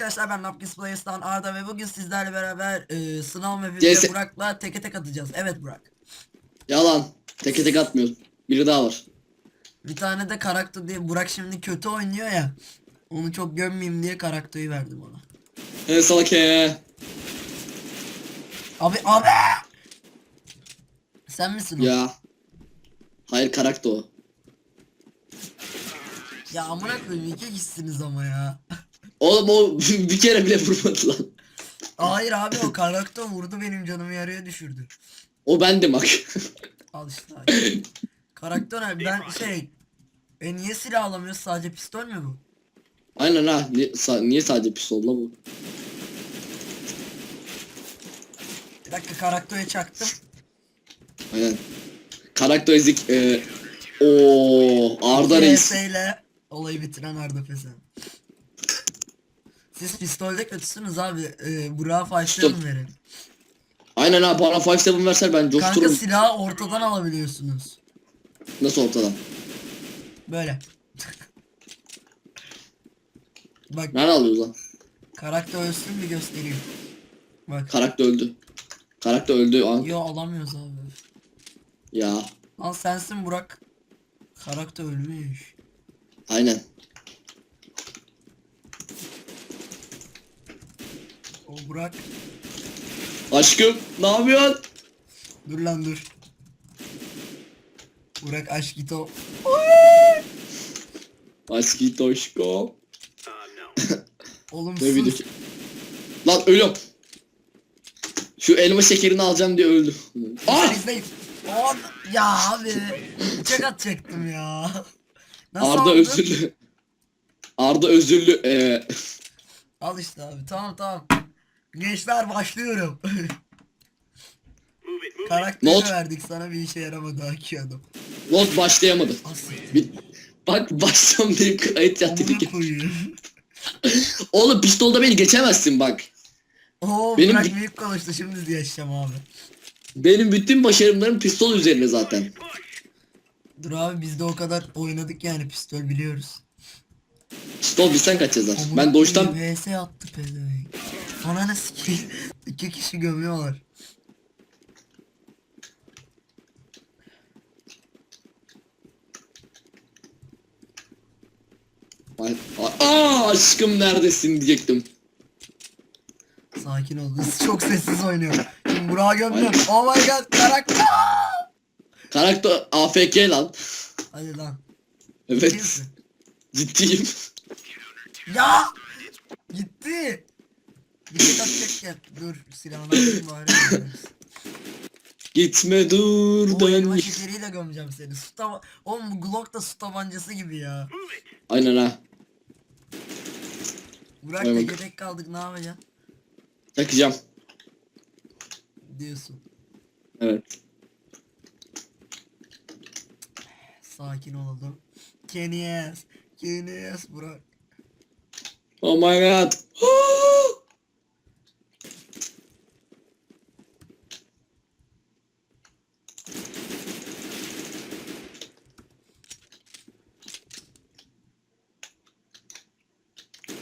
arkadaşlar ben Napkins Players'tan Arda ve bugün sizlerle beraber e, sınav CS mapimizde Burak'la teke tek atacağız. Evet Burak. Yalan. Teke tek atmıyoruz. Biri daha var. Bir tane de karakter diye Burak şimdi kötü oynuyor ya. Onu çok gömmeyeyim diye karakteri verdim ona. He salak he. Abi abi. Sen misin o? Ya, Ya. Hayır karakter o. amına koyayım iki kişisiniz ama ya. Oğlum o bir kere bile vurmadı lan. Hayır abi o karakter vurdu benim canımı yarıya düşürdü. O bendim bak. Al işte abi. karakter abi ben şey. E niye silah alamıyoruz sadece pistol mü bu? Aynen ha. Niye, sa- niye sadece pistolla bu? Bir dakika karaktere çaktım. Aynen. Karakter ezik. E, o Arda Reis. ile olayı bitiren Arda Pesen. Siz pistolde kötüsünüz abi. Ee, Burak'a Stop. verelim. Aynen ha bana 5-7 verser ben Kanka coştururum. silahı ortadan alabiliyorsunuz. Nasıl ortadan? Böyle. Bak Nerede alıyoruz lan? karakter ölsün bir göstereyim. Bak. Karakter öldü. Karakter öldü. An- Yo alamıyoruz abi. Ya. Lan sensin Burak. Karakter ölmüş. Aynen. O Burak. Aşkım ne yapıyorsun? Dur lan dur. Burak aşk git o. Aşkı toşko. Oğlum Ne video sus. Lan ölüyorum. Şu elma şekerini alacağım diye öldüm. Ah! İzleyin. On. Ya abi. Bıçak atacaktım ya. Nasıl Arda aldın? özürlü. Arda özürlü. Ee, Al işte abi. Tamam tamam. Gençler başlıyorum. Karakteri Not. verdik sana bir işe yaramadı Aki adam. not başlayamadı. Bir, bak başlam deyip kayıt yat dedik. Amına koyayım. Oğlum pistolda beni geçemezsin bak. Oo Benim Burak bir- büyük konuştu şimdi yaşayacağım abi. Benim bütün başarımlarım pistol üzerine zaten. Dur abi biz de o kadar oynadık yani pistol biliyoruz. Pistol bilsen kaç yazar. Amına Ben doğuştan VS attı pezevenk. Ananı sikeyim. İki kişi gömüyorlar. Ay- Aa aşkım neredesin diyecektim. Sakin ol. Kız çok sessiz oynuyor. Şimdi Burak'a gömdüm. Oh my god karakter. Karakter AFK lan. Hadi lan. Evet Kimsin? Ciddiyim. Ya! Gitti. Bir tek atacakken. Dur silahını alayım bari. Gitme dur dön. elma şekeriyle gömeceğim seni. Su tava... Oğlum bu Glock da su tabancası gibi ya. Aynen ha. Burak Vay da bak. yedek kaldık ne yapacaksın? Takacağım. Diyorsun. Evet. Sakin olalım. Kenny ass. Kenny ass Burak. Oh my god.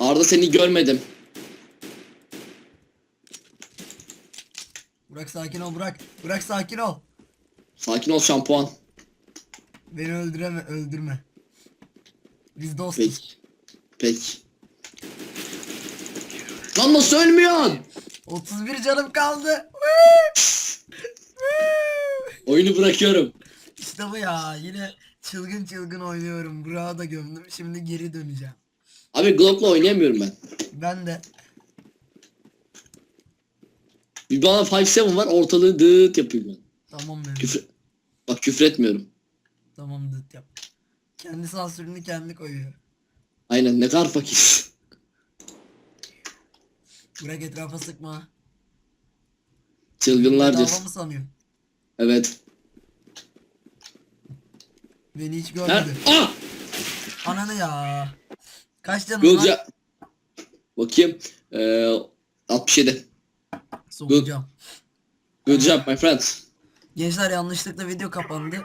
Arda seni görmedim. Burak sakin ol Burak. Burak sakin ol. Sakin ol şampuan. Beni öldüreme öldürme. Biz dostuz. Peki. Peki. Lan nasıl ölmüyorsun? 31 canım kaldı. Oyunu bırakıyorum. İşte bu ya. Yine çılgın çılgın oynuyorum. Burak'ı da gömdüm. Şimdi geri döneceğim. Abi Glock'la oynayamıyorum ben. Ben de. Bir bana 5-7 var ortalığı dıt yapıyorum ben. Tamam benim. Küfür... Bak küfür etmiyorum. Tamam dıt yap. Kendi sansürünü kendi koyuyor. Aynen ne kadar fakir. Burak etrafa sıkma. Çılgınlardır. Bedava mı sanıyorsun? Evet. Beni hiç görmedi. ah! Ananı ya. Kaç canın var? Gılca... Bakayım. Ee, 67. Sokacağım. Good job my friend. Gençler yanlışlıkla video kapandı.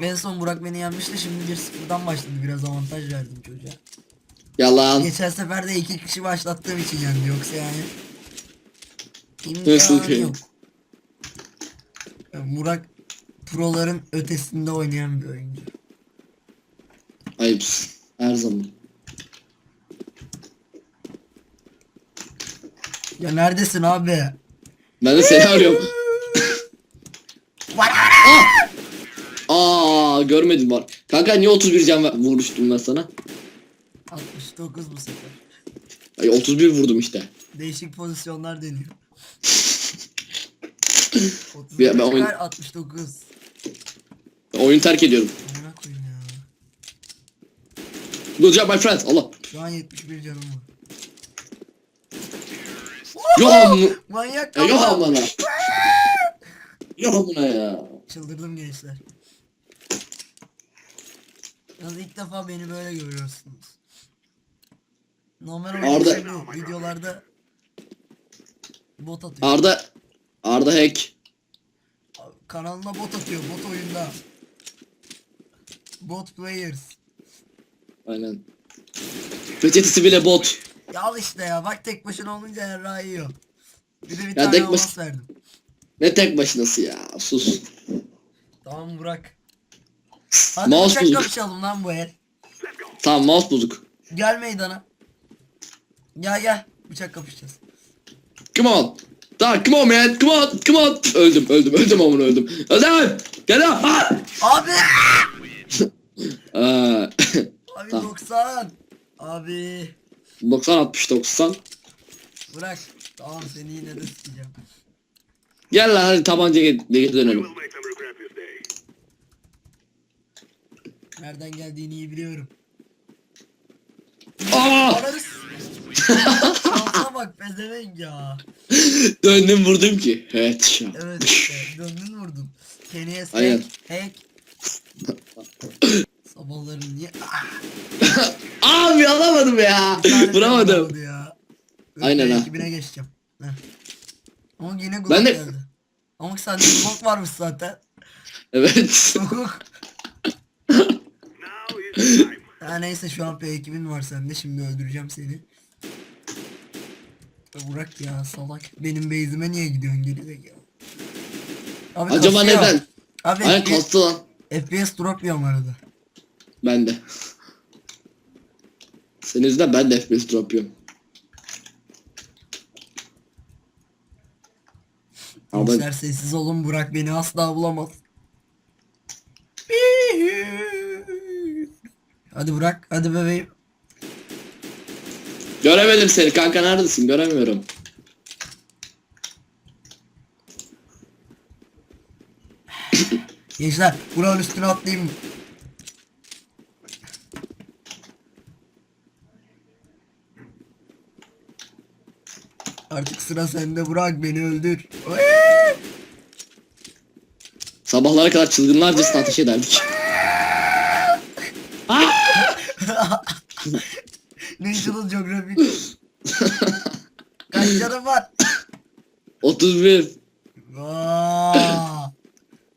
En son Burak beni yenmişti. Şimdi 1-0'dan başladı. Biraz avantaj verdim çocuğa. Yalan. Geçen sefer de iki kişi başlattığım için yendi yoksa yani. Nasıl ki? yok. Murat proların ötesinde oynayan bir oyuncu. Ayıpsın. Her zaman. Ya neredesin abi? Ben de seni arıyorum. Aa görmedim var. Kanka niye 31 can ver- vurmuştum ben sana? 69 bu sefer. Ay 31 vurdum işte. Değişik pozisyonlar deniyor. Ya 35 ben oyun- ver, 69. Oyunu terk ediyorum. Amına koyayım ya. Good job my friend. Allah. Şu an 71 canım var. Yok amına. Manyak Ya yok kafa. amına. Yok amına ya. Çıldırdım gençler. Yalnız ilk defa beni böyle görüyorsunuz. Normal Arda- videolarda bot atıyor. Arda. Arda hack. Kanalına bot atıyor bot oyunda. Bot players. Aynen. Peçetesi bile bot. Ya al işte ya bak tek başına olunca yarrağı yiyor. Bir de bir Ya tane tek avans baş- verdim. Ne tek başınası ya. Sus. Tamam Burak. Hadi Mouse bulduk. kapışalım lan bu el. Tamam mouse bulduk. Gel meydana. Gel gel. Bıçak kapışacağız. Come on. Tamam come on man. Come on. Come on. Öldüm öldüm öldüm amına öldüm. Öldüm. Gel lan. Ha! Abi! Aa, Abi Tamam. 90. Abi. 90 60 90. Bırak. Tamam seni yine de sikeceğim. Gel lan hadi tabanca geri dönelim. Nereden geldiğini iyi biliyorum. Aa! Şansa bak pezevenk ya. Döndüm vurdum ki. Evet şu an. Evet işte döndün vurdun. Kenny'e Aynen. hack. Hack. Sabahları niye? Ah, Abi alamadım ya. bir tane Vuramadım. oldu Ya. Aynen ha. Ekibine geçeceğim. Heh. Ama yine Glock Ben de- geldi. Ama sende Glock varmış zaten. Evet. Ha neyse şu an P2000 var sende şimdi öldüreceğim seni. Bırak ya salak. Benim base'ime niye gidiyorsun geri zekalı? Abi Acaba kasıyor. neden? Abi Aynen FPS, kastı lan. FPS drop yiyorum arada. Ben de. Senin yüzünden ben de FPS drop yiyorum. Gençler sessiz olun Burak beni asla bulamaz. Hadi Burak hadi bebeğim. göremedim seni kanka neredesin göremiyorum. Gençler Burak'ın üstüne atlayayım. Artık sıra sende Burak beni öldür. Sabahlara kadar çılgınlarcasına ateş ederdik. National Geographic. Kaç canım var? 31. Aa.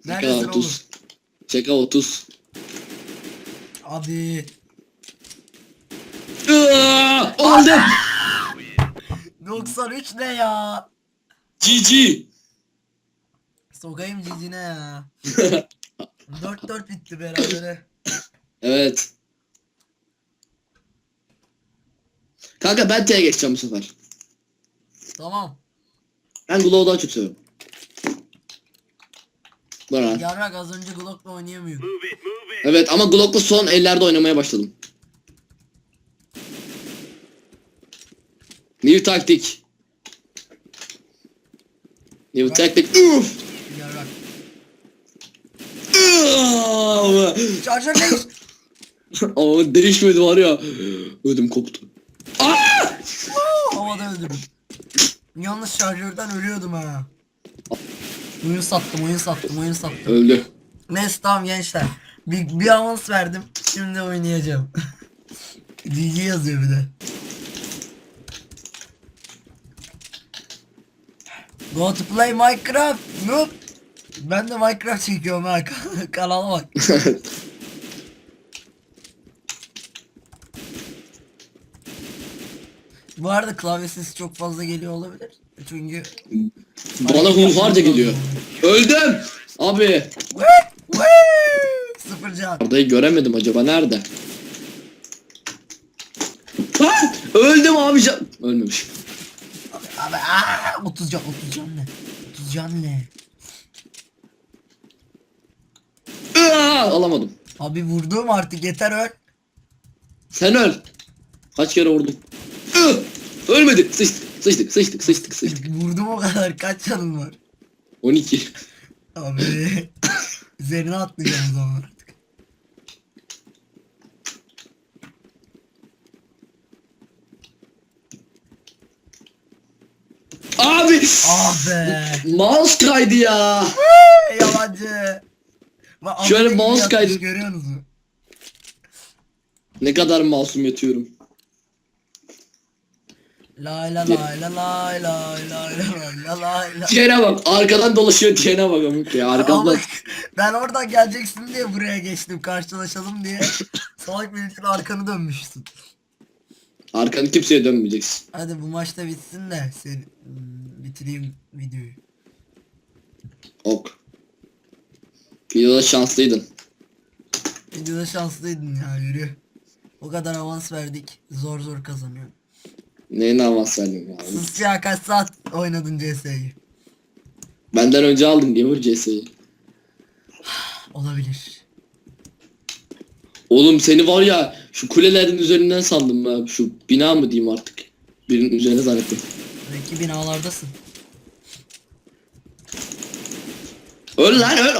Şaka Neredesin oğlum? 30. Şaka 30. Abi. Iııı, Öldüm. 93 ne ya? GG. Sokayım cicine ya. 4-4 bitti berabere. Evet. Kanka ben T'ye geçeceğim bu sefer. Tamam. Ben çok seviyorum. Bana. Yarrak az önce Glock'la oynayamıyordum. Evet ama Glock'la son ellerde oynamaya başladım. New taktik. New taktik. Uf! Yarrak. Charger değil. Ama değişmedi var ya. Ödüm koptu. Havada öldürdüm. Yalnız şarjörden ölüyordum ha. Oyun sattım, oyun sattım, oyun sattım. Öldü. Neyse tamam gençler. Bir, bir avans verdim. Şimdi oynayacağım. GG yazıyor bir de. Go to play Minecraft. Noob. Ben de Minecraft çekiyorum ha. Kanala bak. Bu arada klavye sesi çok fazla geliyor olabilir. Çünkü Bana hunharca geliyor. Öldüm. Abi. Sıfır can. Arda'yı göremedim acaba nerede? Ha! Öldüm abi can. Ölmemiş. Abi, abi aa, 30 can 30 can ne? 30 can ne? Aa, alamadım. Abi vurdum artık yeter öl. Sen öl. Kaç kere vurdum. Ih! Ölmedi. Sıçtık. Sıçtık. Sıçtık. Sıçtık. Sıçtık. Vurdum o kadar kaç canın var? 12. Abi üzerine atlayacağım o zaman artık. Abi. Ah be. Mouse kaydı ya. Yalancı. Bak, Şöyle mouse kaydı. Görüyorsunuz mu? Ne kadar masum yatıyorum. Lay la lay la lay lay lay lay la lay la. Diyene bak. Arkadan dolaşıyor diyene bak amık ya. Arkamdan. Ben oradan geleceksin diye buraya geçtim karşılaşalım diye. Salak için arkanı dönmüşsün. Arkanı kimseye dönmeyeceksin. Hadi bu maçta bitsin de sen hmm, bitireyim videoyu. Ok. Videoda şanslıydın. Videoda şanslıydın ya yürü. O kadar avans verdik. Zor zor kazanıyor. Neyin avans verdin ya? Ya kaç saat oynadın CS'yi? Benden önce aldın mi CS'yi? Olabilir. Oğlum seni var ya şu kulelerin üzerinden sandım ben. Şu bina mı diyeyim artık. Birinin üzerine zannettim. Belki binalardasın. Öl lan öl.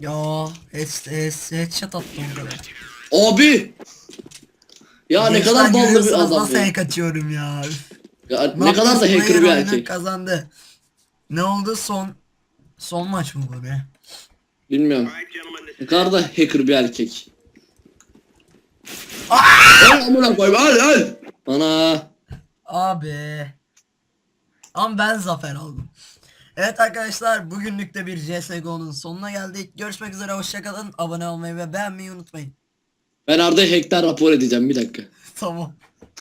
Ya head, head, headshot attım kadar. Abi. Ya ne Gençler kadar ballı bir görüyorsunuz adam Nasıl ya. hack açıyorum ya. Ya ne kadar da Marcus hacker bir oyunu erkek. Kazandı. Ne oldu son son maç mı bu be? Bilmiyorum. Ne kadar da hacker bir erkek. Ah! Öl amına koyayım öl öl. Ana. Abi. Ama ben zafer aldım. Evet arkadaşlar bugünlük de bir CSGO'nun sonuna geldik. Görüşmek üzere hoşçakalın. Abone olmayı ve beğenmeyi unutmayın. Ben Arda'yı hackten rapor edeceğim bir dakika. Tamam.